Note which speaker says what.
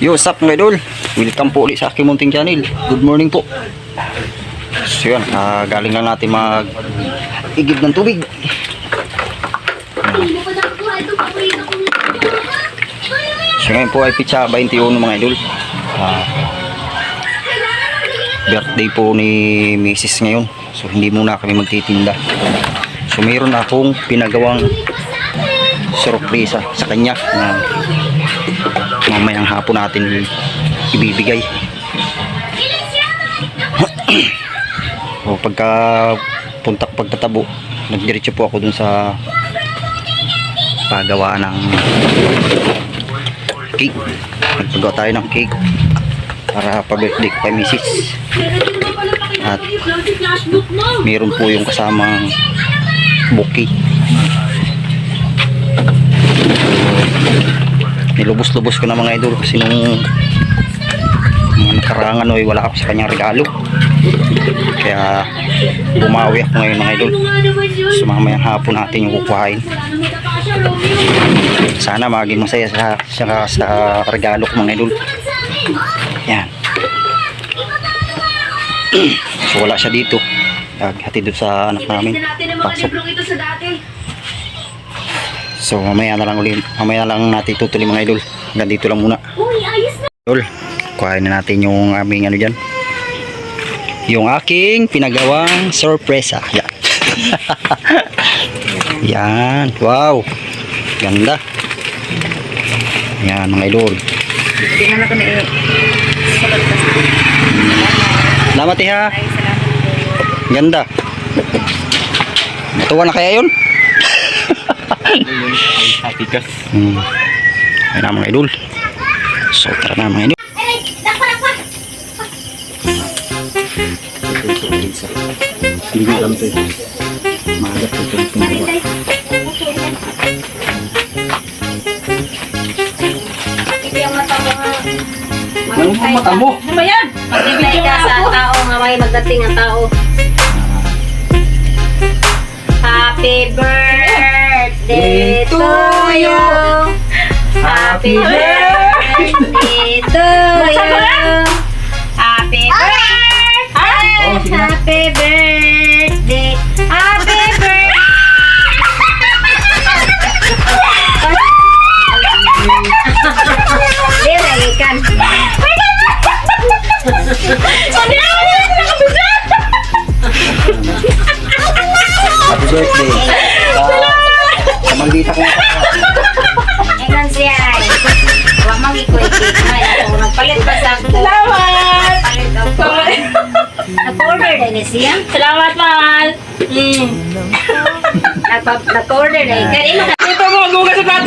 Speaker 1: Yo, what's up mga idol? Welcome po ulit sa aking munting channel. Good morning po. So yan, ah, galing lang natin mag igib ng tubig. So ngayon po ay pizza 21 mga idol. Ah, birthday po ni Mrs. ngayon. So hindi muna kami magtitinda. So mayroon akong pinagawang sorpresa sa kanya na mamayang hapon natin ibibigay. o pagka puntak pagtatabo, nagdiretso po ako dun sa pagawaan ng cake. Nagpagawa tayo ng cake para pa-birthday ko kay Mrs. At meron po yung kasamang bouquet. Nilubos-lubos ko na mga idol kasi nung mga nakaraang ano eh, wala ako sa kanyang regalo. Kaya bumawi ako ngayon mga idol. So mamayang hapon natin yung kukuhain. Sana maging masaya sa, sa, sa regalo ko mga idol. Yan. So wala siya dito. Hatid doon sa anak namin. Pasok. So mamaya na lang ulit mamaya na lang natin tutuloy mga idol hanggang dito lang muna
Speaker 2: Uy, ayos na.
Speaker 1: Idol, kuhain na natin yung aming ano dyan. Yung aking pinagawang sorpresa. Yan. Yan. Wow. Ganda. Yan mga idol.
Speaker 2: Tingnan na ko na eh. Salamat
Speaker 1: iha.
Speaker 2: Ay, salamat po.
Speaker 1: Ganda. Matuwa na kaya yun?
Speaker 3: Hatikas.
Speaker 1: Hmm. Ayun na mga idol. So tara na mga idol. Hindi ko alam ito eh. Mahagat ito
Speaker 2: sa tao nga may magdating tao. Happy birthday to you. Happy birthday to you. Happy birthday. Happy birthday. Happy birthday. Dia lagi kan.
Speaker 1: Happy birthday. Sa maldita ko
Speaker 2: Ingan siya. Wa mang ikoy Ay, ako nagpalit pa sa ako. Salamat. Palit ako. Nag-order din ni siya. Salamat, mahal. Mm. Nag-order din. Kanino ka?
Speaker 3: Ito mo, gugas sa.